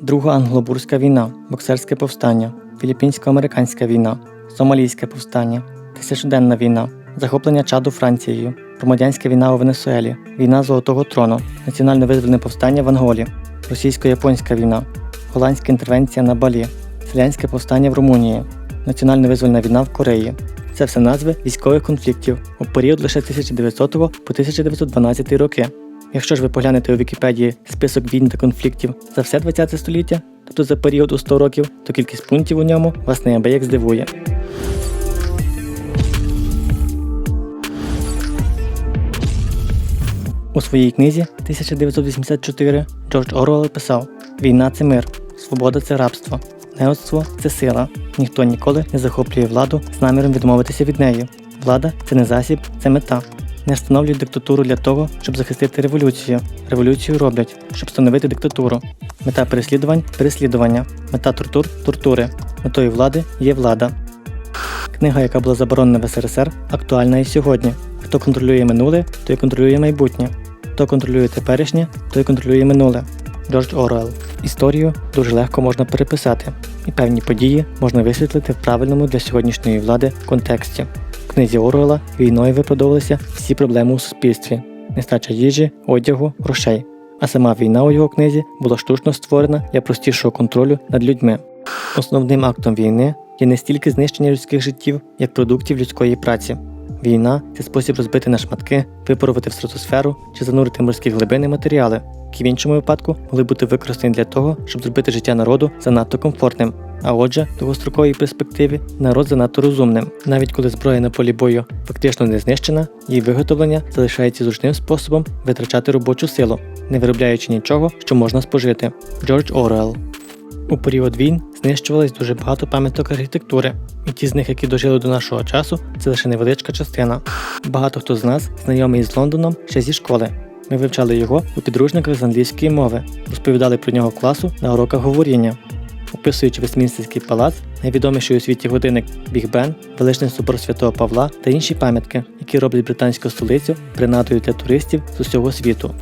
Друга англобурська війна, боксерське повстання, філіппінсько-американська війна, сомалійське повстання, тисячоденна війна, захоплення Чаду Францією, громадянська війна у Венесуелі, війна Золотого трону, національно-визвольне повстання в Анголі, російсько-японська війна, голландська інтервенція на Балі, селянське повстання в Румунії, національно-визвольна війна в Кореї. Це все назви військових конфліктів у період лише 1900 по 1912 роки. Якщо ж ви поглянете у Вікіпедії список війн та конфліктів за все 20 століття, тобто за період у 100 років, то кількість пунктів у ньому вас неабияк здивує. У своїй книзі 1984 Джордж Орвелл писав: Війна це мир, свобода це рабство, неоцтво це сила. Ніхто ніколи не захоплює владу з наміром відмовитися від неї. Влада це не засіб, це мета. Не встановлюють диктатуру для того, щоб захистити революцію. Революцію роблять, щоб встановити диктатуру. Мета переслідувань переслідування. Мета тортур тортури. Метою влади є влада. Книга, яка була заборонена в СРСР, актуальна і сьогодні. Хто контролює минуле, той контролює майбутнє. Хто контролює теперішнє, той контролює минуле. Джордж Оруелл. Історію дуже легко можна переписати, і певні події можна висвітлити в правильному для сьогоднішньої влади контексті. Книзі Орвела війною виправдовувалися всі проблеми у суспільстві: нестача їжі, одягу, грошей. А сама війна у його книзі була штучно створена для простішого контролю над людьми. Основним актом війни є не стільки знищення людських життів, як продуктів людської праці. Війна це спосіб розбити на шматки, випарувати в стратосферу чи занурити морські глибини матеріали, які в іншому випадку могли бути використані для того, щоб зробити життя народу занадто комфортним. А отже, в довгостроковій перспективі народ занадто розумним. Навіть коли зброя на полі бою фактично не знищена, її виготовлення залишається зручним способом витрачати робочу силу, не виробляючи нічого, що можна спожити. Джордж Оруелл у період війн знищувалось дуже багато пам'яток архітектури, і ті з них, які дожили до нашого часу, це лише невеличка частина. Багато хто з нас знайомий з Лондоном ще зі школи. Ми вивчали його у підручниках з англійської мови, розповідали про нього класу на уроках говоріння. Описуючи Вестмінстерський палац, найвідоміший у світі годинник Біг Бен, величний собор святого Павла та інші пам'ятки, які роблять британську столицю принадою для туристів з усього світу.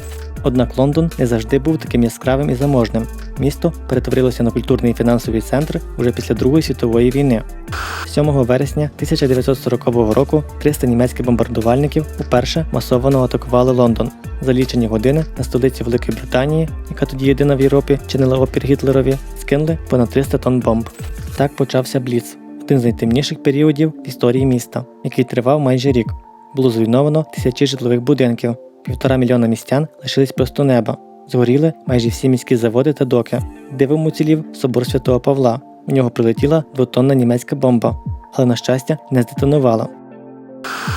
Однак Лондон не завжди був таким яскравим і заможним. Місто перетворилося на культурний і фінансовий центр уже після Другої світової війни. 7 вересня 1940 року 300 німецьких бомбардувальників уперше масово атакували Лондон. За лічені години на столицю Великої Британії, яка тоді єдина в Європі чинила опір Гітлерові, скинули понад 300 тонн бомб. Так почався Бліц, один з найтемніших періодів в історії міста, який тривав майже рік. Було зруйновано тисячі житлових будинків, півтора мільйона містян лишились просто неба. Згоріли майже всі міські заводи та доки. Дивом уцілів собор святого Павла. У нього прилетіла двотонна німецька бомба, але, на щастя, не здетонувала.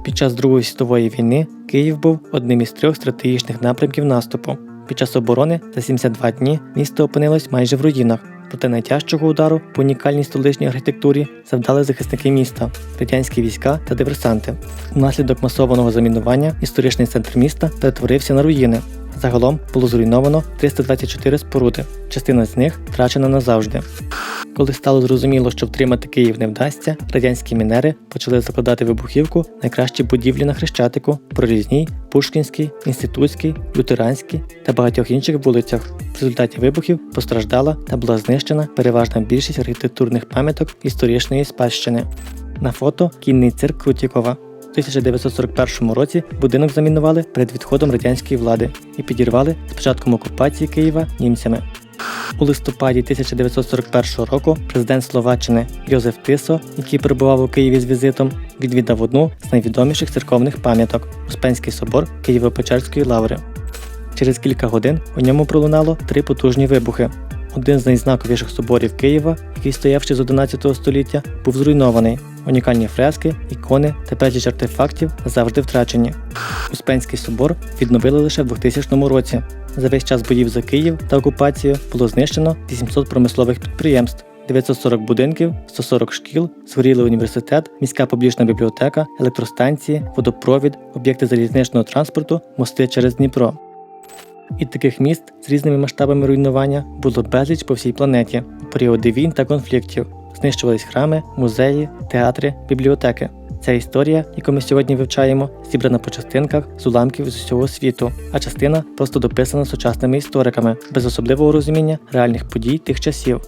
Під час Другої світової війни Київ був одним із трьох стратегічних напрямків наступу. Під час оборони за 72 дні місто опинилось майже в руїнах, проте найтяжчого удару по унікальній столичній архітектурі завдали захисники міста, радянські війська та диверсанти. Внаслідок масованого замінування історичний центр міста перетворився на руїни. Загалом було зруйновано 324 споруди, частина з них втрачена назавжди. Коли стало зрозуміло, що втримати Київ не вдасться, радянські мінери почали закладати вибухівку найкращі будівлі на Хрещатику, Прорізній, Пушкінській, Інститутській, Лютеранській та багатьох інших вулицях. В результаті вибухів постраждала та була знищена переважна більшість архітектурних пам'яток історичної спадщини. На фото кінний цирк Крутікова. У 1941 році будинок замінували перед відходом радянської влади і підірвали з початком окупації Києва німцями. У листопаді 1941 року президент Словаччини Йозеф Тисо, який перебував у Києві з візитом, відвідав одну з найвідоміших церковних пам'яток Успенський собор Києво-Печерської лаври. Через кілька годин у ньому пролунало три потужні вибухи. Один з найзнаковіших соборів Києва, який стояв ще з 11 століття, був зруйнований. Унікальні фрески, ікони та безліч артефактів завжди втрачені. Успенський собор відновили лише в 2000 році. За весь час боїв за Київ та окупацію було знищено 800 промислових підприємств, 940 будинків, 140 шкіл, згорілий університет, міська публічна бібліотека, електростанції, водопровід, об'єкти залізничного транспорту, мости через Дніпро. І таких міст з різними масштабами руйнування було безліч по всій планеті у періоди війн та конфліктів. Знищувались храми, музеї, театри, бібліотеки. Ця історія, яку ми сьогодні вивчаємо, зібрана по частинках з уламків з усього світу, а частина просто дописана сучасними істориками, без особливого розуміння реальних подій тих часів.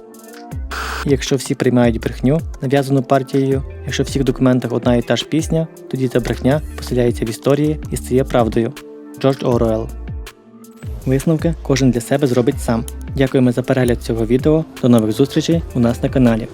Якщо всі приймають брехню, нав'язану партією, якщо в всіх документах одна і та ж пісня, тоді ця брехня поселяється в історії і стає правдою. Джордж Оруелл Висновки кожен для себе зробить сам. Дякуємо за перегляд цього відео. До нових зустрічей у нас на каналі.